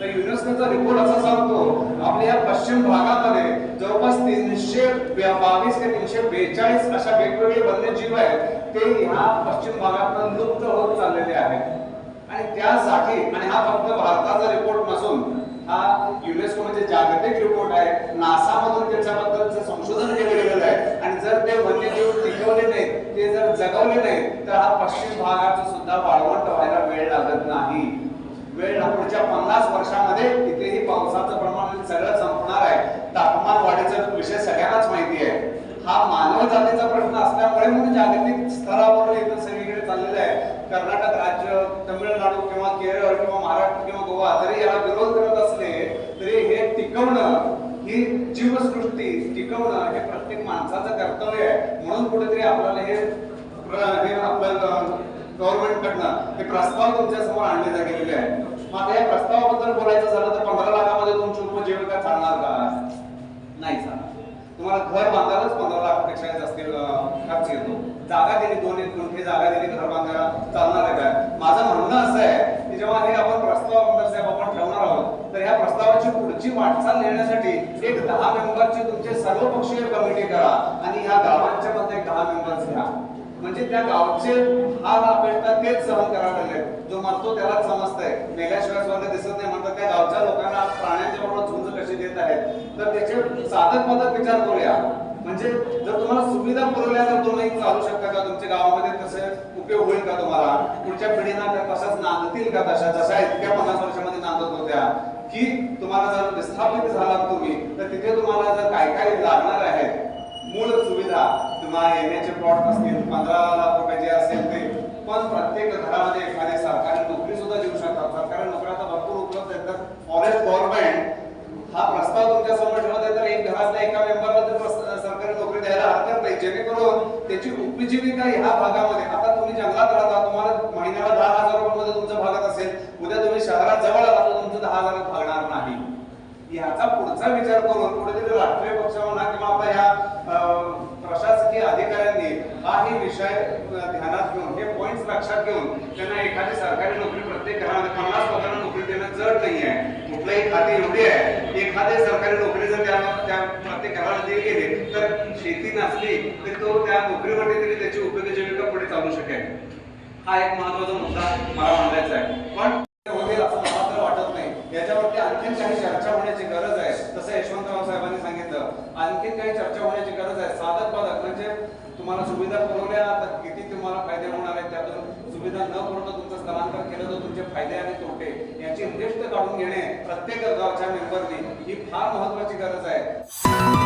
तर युनेस्कोचा रिपोर्ट असा सांगतो आपल्या या पश्चिम भागामध्ये जवळपास तीनशे बावीस ते तीनशे बेचाळीस अशा वेगवेगळे वन्यजीव आहेत ते ह्या पश्चिम भागातून लुप्त होत चाललेले आहेत. आणि त्यासाठी आणि हा फक्त भारताचा रिपोर्ट नसून हा युनेस्को म्हणजे जागतिक रिपोर्ट आहे. नासा मधून त्याच्याबद्दलचं संशोधन केलं गेलेलं आहे. आणि जर ते वन्यजीव टिकवले नाहीत ते जर जगवले नाहीत तर हा पश्चिम भागाचं सुद्धा वाळवंट व्हायला वेळ लागत नाही. वेळ पुढच्या पन्नास वर्षामध्ये तिथेही पावसाचं प्रमाण सगळं संपणार आहे. तापमान वाढीचा विषय सगळ्यांनाच माहिती आहे. हा मानव जातीचा प्रश्न असल्यामुळे म्हणून जागतिक स्तरावर इथं सगळीकडे चाललेलं आहे. कर्नाटक राज्य तमिळनाडू किंवा केरळ किंवा महाराष्ट्र किंवा गोवा जरी याला विरोध करत असले तरी हे टिकवणं ही जीवसृष्टी टिकवणं हे प्रत्येक माणसाचं कर्तव्य आहे. म्हणून कुठेतरी आपल्याला हे प्र- हे आपलं गव्हर्नमेंट कडनं हे प्रस्ताव तुमच्यासमोर आणले गेलेले आहे. मग आता या प्रस्तावाबद्दल बोलायचं झालं तर पंधरा लाखामध्ये तुमची म्हणजे उपजीविका चालणार का? नाही चालणार. तुम्हाला घर बांधायलाच पंधरा लाखापेक्षा जास्त खर्च येतो. जागा दिली दोन एक गुंठे जागा दिली घर बांधायला चालणार आहे काय? माझं म्हणणं असं आहे की जेव्हा हे आपण प्रस्ताव आमदार साहेब आपण ठेवणार आहोत तर ह्या प्रस्तावाची पुढची वाटचाल नेण्यासाठी एक दहा मेंबरची तुमचे सर्वपक्षीय कमिटी करा आणि ह्या गावांच्या मध्ये एक दहा मेंबर्स घ्या. म्हणजे त्या गावचे हाल अपेक्षा तेच सहन करावे लागले जो मरतो त्यालाच समजतंय. मेल्याशिवाय स्वर्ग दिसत नाही म्हणतात त्या गावच्या लोकांना प्राण्यांच्या बरोबर झुंज कशी देत आहेत? तर त्याचे साधक पद्धत विचार करूया. म्हणजे जर तुम्हाला सुविधा पुरवल्या तर तुम्ही चालू शकता का? तुमच्या गावामध्ये तसे उपयोग होईल का तुम्हाला? पुढच्या पिढीना त्या तशाच नांदतील का तशा? जशा इतक्या पन्नास वर्षामध्ये नांदत होत्या. की तुम्हाला जर विस्थापित झालात तुम्ही तर तिथे तुम्हाला जर काय काय लागणार आहेत मूळ सुविधा. तुम्हाला येण्याचे प्लॉट असतील पंधरा लाख रुपये जे असेल ते पण प्रत्येक घरामध्ये एखादी सरकारी नोकरी सुद्धा देऊ शकतात. सरकारी नोकऱ्या आता भरपूर उपलब्ध आहेत. तर फॉरेस्ट गव्हर्नमेंट हा प्रस्ताव तुमच्यासमोर ठेवत आहे तर एक घरातल्या एका मेंबरला जर सरकारी नोकरी द्यायला हरकत नाही जेणेकरून त्याची उपजीविका ह्या भागामध्ये आता तुम्ही जंगलात राहता तुम्हाला महिन्याला दहा हजार रुपये तुमच्या भागात असेल उद्या तुम्ही शहरात जवळ आला तर तुमचं दहा हजारात भागणार नाही. याचा पुढचा विचार करून कुठेतरी राष्ट्रीय पक्ष म्हणा किंवा आपल्या ह्या प्रशासकीय अधिकाऱ्यांनी हाही विषय ध्यानात घेऊन हे पॉइंट लक्षात घेऊन त्यांना एखादी सरकारी नोकरी प्रत्येक घरामध्ये पन्नास लोकांना नोकरी देणं जड नाही आहे कुठलंही खाते एवढी आहे एखादी सरकारी नोकरी जर त्या त्या प्रत्येक घराला दिली गेली तर शेती नसली तरी तो त्या नोकरीमध्ये तरी त्याची उपयोगजीविका पुढे चालू शकेल. हा एक महत्त्वाचा मुद्दा मला मांडायचा आहे. पण होईल असं मला तर वाटत नाही याच्यावरती आणखीन काही चर्चा होण्याची गरज आहे तसं यशवंतराव साहेबांनी आणखी आणखीन काही चर्चा होण्याची गरज आहे. साधक बाधक म्हणजे तुम्हाला सुविधा पुरवल्या तर किती तुम्हाला फायदे होणार आहेत? त्यातून सुविधा न पुरवता तुमचं स्थलांतर केलं तर तुमचे फायदे आणि तोटे याची लिस्ट काढून घेणे प्रत्येक गावच्या मेंबरनी ही फार महत्वाची गरज आहे.